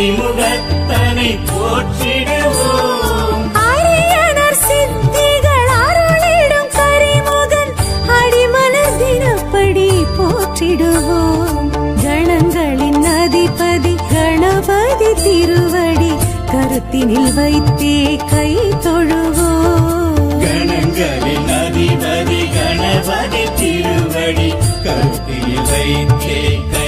அத்திமுகத்தனை போற்றிடுவோம். அரியணர் சித்திகள் அருளிடும் கரிமுகன் அடிமலர் தினப்படி போற்றிடுவோம். கணங்களின் அதிபதி கணபதி திருவடி கருத்தினில் வைத்தே கை தொழுவோம். கணங்களின் அதிபதி கணபதி திருவடி கருத்தில் வைத்தே கை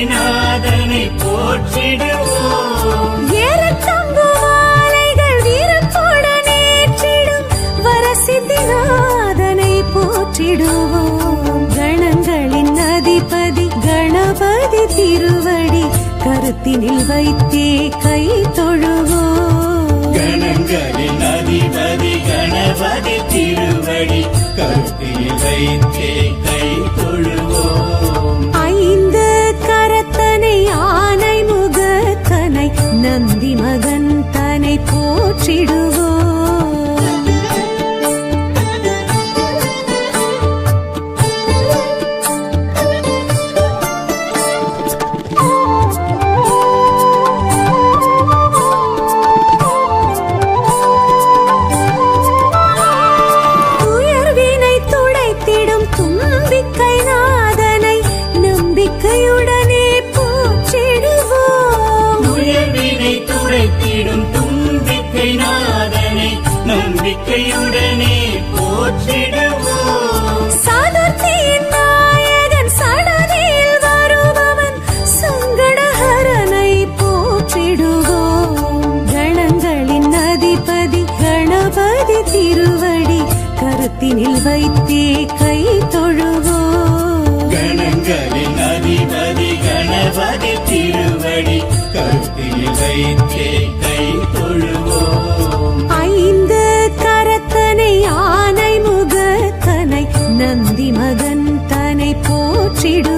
திருவடிநாதனை போற்றிடுவோம். ஏறத்தங்கு மாலைகள் வீரத்துடன் ஏற்றிடும் வரசித்திநாதனை போற்றிடுவோம். கணங்களின் அதிபதி கணபதி திருவடி கருத்தினில் வைத்தே கை தொழுவோம். கணங்களின் அதிபதி கணபதி திருவடி கருத்தில் வைத்தே கருத்தில் வைத்தே தொழுவோம் ஐந்து கரத்தனை ஆனை முகத்தனை நந்தி மகன் தனை போற்றிடுவோம்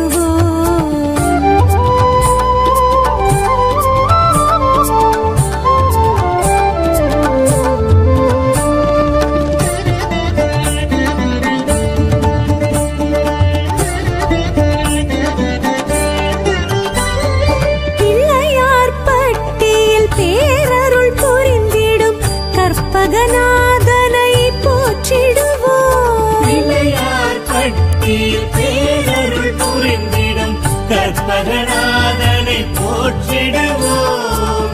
பட்டியில் பேரருள் புரிந்திடும் கற்பகநாதனை போற்றிடுவோம்.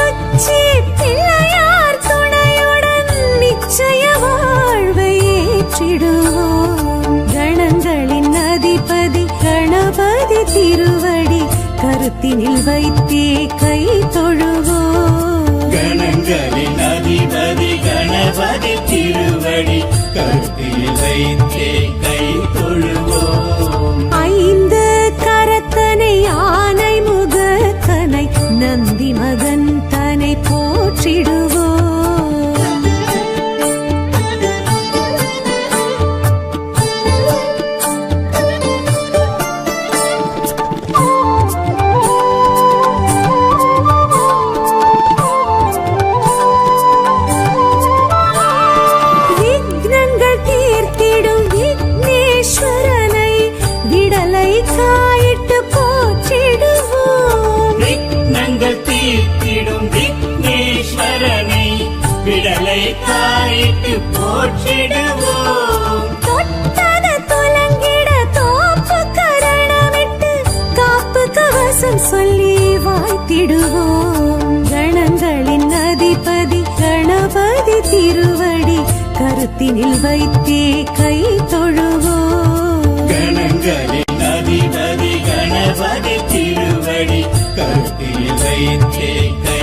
உச்சி பிள்ளையார் துணையுடன் நிச்சய வாழ்வை ஏற்றிடுவோம். கணங்களின் அதிபதி கணபதி திருவடி கருத்தினில் வைத்தே கை தொழுவோம். கணங்களின் அதிபதி கணபதி திருவடி கருத்தில் வைத்தே கை தொழுவோம். போற்றிடுவோம். தொட்டத துலங்கிட தோப்பு கரணமிட்டு காப்பு கவசம் சொல்லி வாழ்த்திடுவோம் கணங்களின் அதிபதி கணபதி திருவடி கருத்தினில் வைத்தே கை தொழுவோம். கணங்களின் அதிபதி கணபதி திருவடி கருத்தில் வைத்தே கை